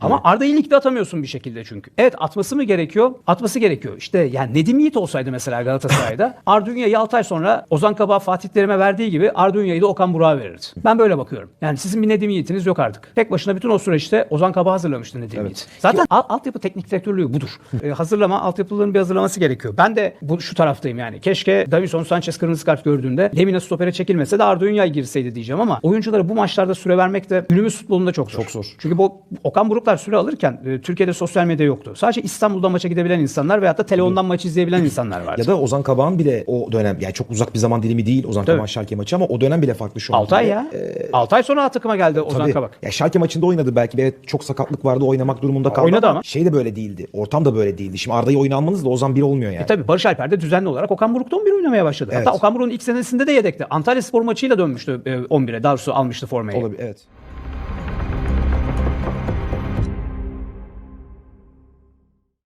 Ama Arda'yı ligde atamıyorsun bir şekilde çünkü. Evet atması mı gerekiyor? Atması gerekiyor. İşte yani Nedim Yiğit olsaydı mesela Galatasaray'da Ardunya'yı 6 ay sonra Ozan Kabak Fatih Terim'e verdiği gibi Ardunya'yı da Okan Burak'a verirdi. Ben böyle bakıyorum. Yani sizin bir Nedim Yiğit'iniz yok artık. Tek başına bütün o süreçte Ozan Kabak hazırlamıştı Nedim Yiğit. Zaten al- altyapı teknik direktörlüğü budur. Ee, hazırlama, altyapıların bir hazırlaması gerekiyor. Ben de bu şu taraftayım yani. Keşke Davison Sanchez kırmızı kart gördüğünde Lemina stopere çekilmese de Ardunya'ya girseydi diyeceğim ama oyunculara bu maçlarda süre vermek de günümüz futbolunda çok zor. Çok zor. Çünkü bu Okan Buruklar süre alırken e, Türkiye'de sosyal medya yoktu. Sadece İstanbul'da maça gidebilen insanlar veyahut da telefondan maçı izleyebilen insanlar vardı. Ya da Ozan Kabak'ın bile o dönem yani çok uzak bir zaman dilimi değil Ozan. Kabak'ın Şalke maçı ama o dönem bile farklı şu an. 6 ay ya. 6 ay sonra takıma geldi Ozan Tabii. Kabak. Ya Şalke maçında oynadı belki. Evet çok sakatlık vardı oynamak durumunda kaldı Oynadı ama, şey de böyle değildi. Ortam da böyle değildi. Şimdi Arda'yı oyuna almanız da Ozan bir olmuyor yani. E tabii Barış Alper de düzenli olarak Okan Buruk'ta 11 oynamaya başladı. Evet. Hatta Okan Buruk'un ilk senesinde de yedekti. Antalya Spor maçıyla dönmüştü e, 11'e. Darsu almıştı formayı. Olabilir evet.